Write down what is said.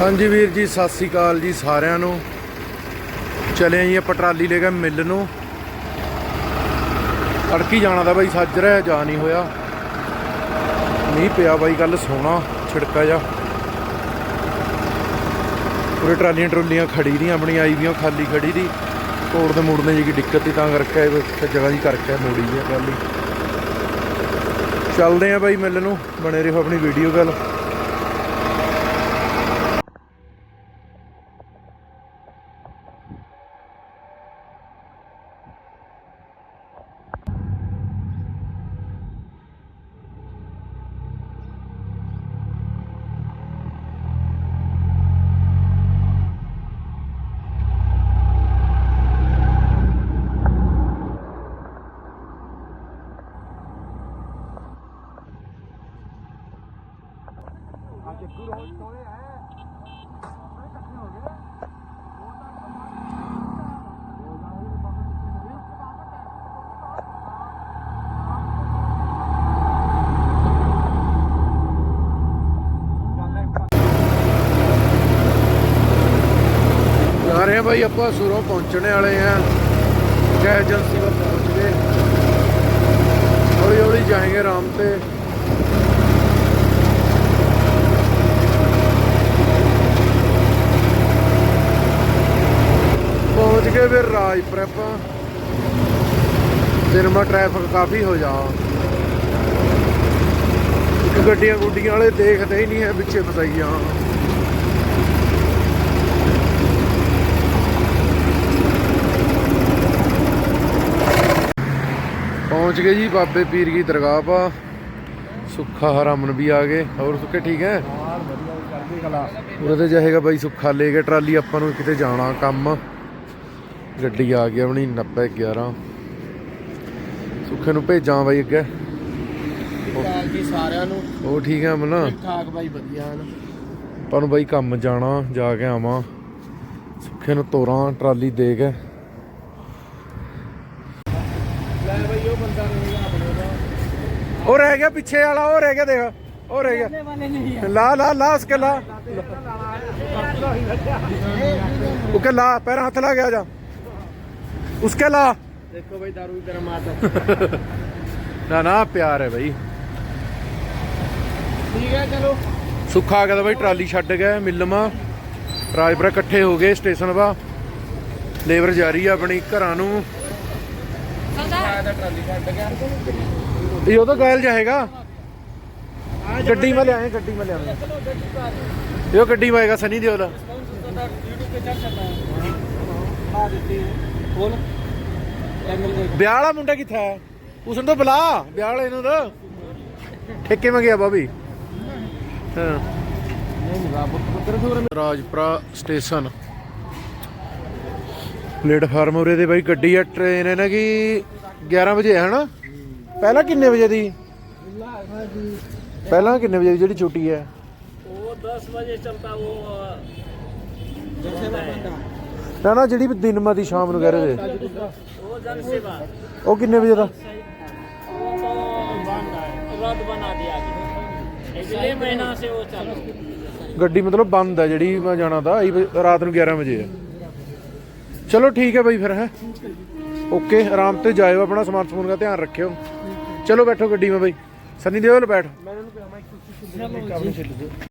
ਹਾਂਜੀ ਵੀਰ ਜੀ, ਸਤਿ ਸ੍ਰੀ ਅਕਾਲ ਜੀ ਸਾਰਿਆਂ ਨੂੰ। ਚਲੇ ਆਈਏ ਪਟਰਾਲੀ ਲੈ ਕੇ ਮਿੱਲ ਨੂੰ। ਤੜਕੀ ਜਾਣਾ ਦਾ ਬਾਈ ਸੱਜ ਰਿਹਾ, ਜਾ ਨਹੀਂ ਹੋਇਆ। ਮੀਂਹ ਪਿਆ ਬਾਈ ਕੱਲ ਸੋਹਣਾ ਛਿੜਕਾ ਜਾ ਪੂਰੇ ਟਰਾਲੀਆਂ ਟਰੋਲੀਆਂ ਖੜੀ ਦੀਆਂ, ਆਪਣੀ ਆਈ ਵੀਆਂ ਖਾਲੀ ਖੜੀ ਦੀ। ਤੋੜ ਦੇ ਮੋੜਨੇ ਜੀ ਕੀ ਦਿੱਕਤ ਸੀ ਤਾਂ ਕਰਕੇ ਜਗ੍ਹਾ ਦੀ ਕਰਕੇ ਮੋੜੀ ਹੈ ਟਰਾਲੀ। ਚੱਲਦੇ ਆ ਬਾਈ ਮਿਲ ਨੂੰ, ਬਣੇ ਰਹੋ ਆਪਣੀ ਵੀਡੀਓ ਗੱਲ ਜਾ ਰਹੇ ਆ ਬਾਈ, ਆਪਾਂ ਸੁਰੋਂ ਪਹੁੰਚਣੇ ਵਾਲੇ ਆ ਗੈਸ ਏਜੰਸੀ ਵੱਲ ਪਹੁੰਚ ਗਏ। ਹੌਲੀ ਹੌਲੀ ਜਾਏਗੇ ਆਰਾਮ ਤੇ ਪਹੁੰਚ ਗਏ ਰਾਜਪੁਰ ਆਪਾਂ ਦਿਨਮਾ ਟ੍ਰੈਫਿਕ ਕਾਫੀ ਹੋ ਜਾ। ਇੱਕ ਗੱਡੀਆਂ ਗੁੱਡੀਆਂ ਵਾਲੇ ਦੇਖਦੇ ਹੀ ਨਹੀਂ ਹੈ ਪਿੱਛੇ ਫਸਾਈਆਂ। ਪਹੁੰਚ ਗਏ ਜੀ ਬਾਬੇ ਪੀਰ ਕੀ ਦਰਗਾਹ ਪਾ। ਸੁੱਖਾ ਹਰਮਨ ਵੀ ਆ ਗਏ। ਹੋਰ ਸੁੱਕੇ ਠੀਕ ਹੈ? ਉਹਦੇ ਤੇ ਜਾਏਗਾ ਬਾਈ ਸੁੱਖਾ ਲੈ ਕੇ ਟਰਾਲੀ ਆਪਾਂ ਨੂੰ ਕਿਤੇ ਜਾਣਾ ਕੰਮ। ਗੱਡੀ ਆ ਗਈ ਆਪਣੀ 90 11 ਸੁੱਖੇ ਨੂੰ ਭੇਜਾਂ ਬਾਈ ਅੱਗੇ। ਉਹ ਠੀਕ ਹੈ ਮਨਾ ਠਾਕ ਬਾਈ ਵਧੀਆ ਹਨ। ਆਪਾਂ ਬਾਈ ਕੰਮ ਜਾਣਾ ਜਾ ਕੇ ਆਵਾਂ। ਸੁੱਖੇ ਨੂੰ ਤੋਰਾਂ ਟਰਾਲੀ ਦੇ ਕੇ। ਉਹ ਰਹਿ ਗਿਆ ਪਿੱਛੇ ਵਾਲਾ ਉਹ ਰਹਿ ਗਿਆ ਦੇਖ। ਉਹ ਰਹਿ ਗਿਆ। ਲਾ ਲਾ ਲਾ ਸਕੇ ਲਾ। ਉਹ ਕੇ ਲਾ ਪੈਰ ਹੱਥ ਲਾ ਗਿਆ ਜਾ। उसके ला ਦੇਖੋ ਬਾਈ ਦਾਰੂ ਤੇਰਾ ਮਾਤਾ ਨਾ ਨਾ ਪਿਆਰ ਹੈ ਬਈ ਠੀਕ ਹੈ ਚਲੋ ਸੁੱਖਾ ਆ ਗਿਆ ਤਾਂ ਬਈ ਟਰਾਲੀ ਛੱਡ ਗਿਆ ਮਿਲਮਾ ਰਾਜਪੁਰਾ ਇਕੱਠੇ ਹੋ ਗਏ ਸਟੇਸ਼ਨ ਵਾ ਲੇਬਰ ਜਾ ਰਹੀ ਆ ਆਪਣੀ ਘਰਾਂ ਨੂੰ ਆਇਆ ਤਾਂ ਟਰਾਲੀ ਛੱਡ ਗਿਆ ਇਹ ਉਹ ਤਾਂ ਗਾਇਲ ਜਾਏਗਾ ਗੱਡੀ ਮੈਂ ਲਿਆਏ ਗੱਡੀ ਮੈਂ ਲਿਆਵਾਂ ਇਹ ਉਹ ਗੱਡੀ ਵਾਏਗਾ ਸਨੀ ਦਿਓਲ YouTube ਤੇ ਚੜ ਸਕਦਾ ਆ ਦਿੱਤੀ ਕੋਲ ਮੁੰਡਾ ਕਿੱਥੇ ਹੈ? ਉਸ ਨੂੰ ਤਾਂ ਬੁਲਾ ਵਿਆਹ ਵਾਲੇ ਨੂੰ ਤਾਂ। ਠੇਕੇ ਮੰਗਿਆ ਬਾਬੀ। ਹਾਂ। ਸਟੇਸ਼ਨ। ਪਲੇਟਫਾਰਮ ਉਰੇ ਦੇ ਬਾਈ ਗੱਡੀ ਆ ਟ੍ਰੇਨ ਹੈ ਨਾ ਕਿ 11 ਵਜੇ ਹੈ ਨਾ ਪਹਿਲਾਂ ਕਿੰਨੇ ਵਜੇ ਦੀ? ਪਹਿਲਾਂ ਕਿੰਨੇ ਵਜੇ ਦੀ ਜਿਹੜੀ ਛੁੱਟੀ ਹੈ? ਉਹ 10 ਵਜੇ ਚਲਦਾ ਉਹ ਨਾ ਨਾ ਜਿਹੜੀ ਵੀ ਦਿਨ ਮਾ ਸ਼ਾਮ ਨੂੰ ਕਹਿ ਰਹੇ ਤੇ ਉਹ ਕਿੰਨੇ ਵਜੇ ਦਾ? ਗੱਡੀ ਮਤਲਬ ਬੰਦ ਹੈ ਜਿਹੜੀ ਮੈਂ ਜਾਣਾ ਤਾਂ ਰਾਤ ਨੂੰ 11 ਵਜੇ ਹੈ। ਚਲੋ ਠੀਕ ਹੈ ਬਾਈ ਫਿਰ, ਹੈ। ਓਕੇ, ਆਰਾਮ ਤੇ ਜਾਇਓ ਆਪਣਾ ਸਮਾਰਟਫੋਨ ਦਾ ਧਿਆਨ ਰੱਖਿਓ। ਚਲੋ ਬੈਠੋ ਗੱਡੀ ਮੇ ਬਾਈ। ਸਨੀ ਦਿਓਲ ਬੈਠ। ਮੈਂ ਕਹਾਂ ਮੈਂ ਇੱਕ ਕੁਰਸੀ ਲੈ ਕੇ